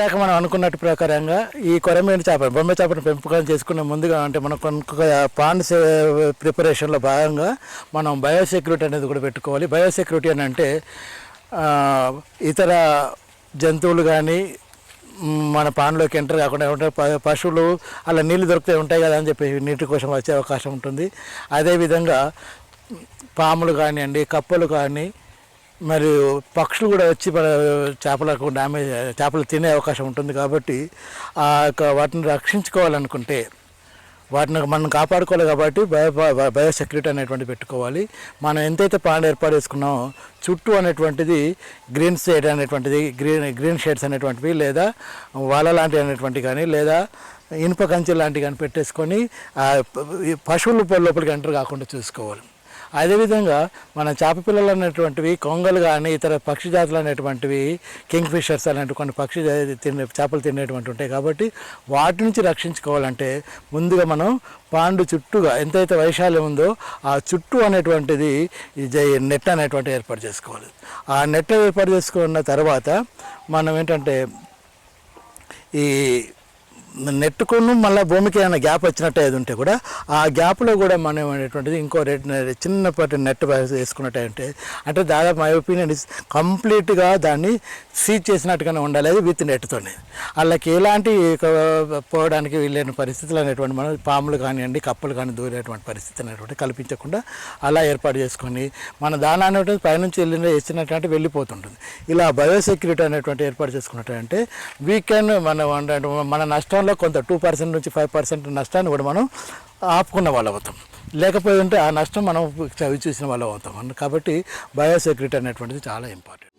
ఇందాక మనం అనుకున్నట్టు ప్రకారంగా ఈ కొరమేను చేప బొమ్మ చేపను పెంపకం చేసుకున్న ముందుగా అంటే మనం కొనుక్కో పాండ్ ప్రిపరేషన్లో భాగంగా మనం బయోసెక్యూరిటీ అనేది కూడా పెట్టుకోవాలి. బయోసెక్యూరిటీ అని అంటే ఇతర జంతువులు కానీ మన పాన్లోకి ఎంటర్ కాకుండా ఉంటాయి పశువులు అలా నీళ్ళు దొరుకుతాయి ఉంటాయి కదా అని చెప్పి నీటి కోసం వచ్చే అవకాశం ఉంటుంది. అదేవిధంగా పాములు కానివ్వండి కప్పలు కానీ మరియు పక్షులు కూడా వచ్చి మన చేపలకు డ్యామేజ్ చేపలు తినే అవకాశం ఉంటుంది కాబట్టి ఆ యొక్క వాటిని రక్షించుకోవాలనుకుంటే వాటిని మనం కాపాడుకోవాలి కాబట్టి బయో బ- బయోసెక్యూరిటీ అనేటువంటి పెట్టుకోవాలి. మనం ఎంతైతే పాండ్ ఏర్పాటు చేసుకున్నామో చుట్టూ అనేటువంటిది గ్రీన్ షేడ్ అనేటువంటిది గ్రీన్ గ్రీన్ షేడ్స్ అనేటువంటివి లేదా వాళ్ళ లాంటివి అనేటువంటివి కానీ లేదా ఇనుప కంచె లాంటివి కానీ పెట్టేసుకొని పశువులు పశువుల లోపలికి ఎంటర్ కాకుండా చూసుకోవాలి. అదేవిధంగా మన చేప పిల్లలు అనేటువంటివి కొంగలు కానీ ఇతర పక్షి జాతులు అనేటువంటివి కింగ్ ఫిషర్స్ అనేటువంటి పక్షి తినే చేపలు తినేటువంటి ఉంటాయి. కాబట్టి వాటి నుంచి రక్షించుకోవాలంటే ముందుగా మనం పాండు చుట్టూగా ఎంతైతే వైశాల్యం ఉందో ఆ చుట్టూ అనేటువంటిది నెట్ అనేటువంటి ఏర్పాటు చేసుకోవాలి. ఆ నెట్ ఏర్పాటు చేసుకున్న తర్వాత మనం ఏంటంటే ఈ నెట్టుకును మళ్ళీ భూమికి ఏమైనా గ్యాప్ వచ్చినట్టు ఏది ఉంటే కూడా ఆ గ్యాప్లో కూడా మనం అనేటువంటిది ఇంకో రెడ్ చిన్నపాటి నెట్ వేసుకున్నట్టు అంటే దాదాపు మై ఒపీనియన్ ఇస్ కంప్లీట్గా దాన్ని సీజ్ చేసినట్టుగానే ఉండాలి అది విత్ నెట్తోనే వాళ్ళకి ఎలాంటి పోవడానికి వీలైన పరిస్థితులు అనేటువంటి మనం పాములు కానివ్వండి కప్పలు కానీ దూరేటువంటి పరిస్థితి అనేటువంటి కల్పించకుండా అలా ఏర్పాటు చేసుకొని మన దాని అనేటువంటి పైనుంచి వెళ్ళిన వేసినటువంటి వెళ్ళిపోతుంటుంది. ఇలా బయోసెక్యూరిటీ అనేటువంటి ఏర్పాటు చేసుకున్నట్టంటే వీకెండ్ మన మన మన నష్టంలో కొంత టూ పర్సెంట్ నుంచి ఫైవ్ పర్సెంట్ నష్టాన్ని కూడా మనం ఆపుకున్న వాళ్ళు అవుతాం. లేకపోతే ఉంటే ఆ నష్టం మనం చవి చూసిన వాళ్ళు అవుతాం. కాబట్టి బయోసెక్యూరిటీ అనేటువంటిది చాలా ఇంపార్టెంట్.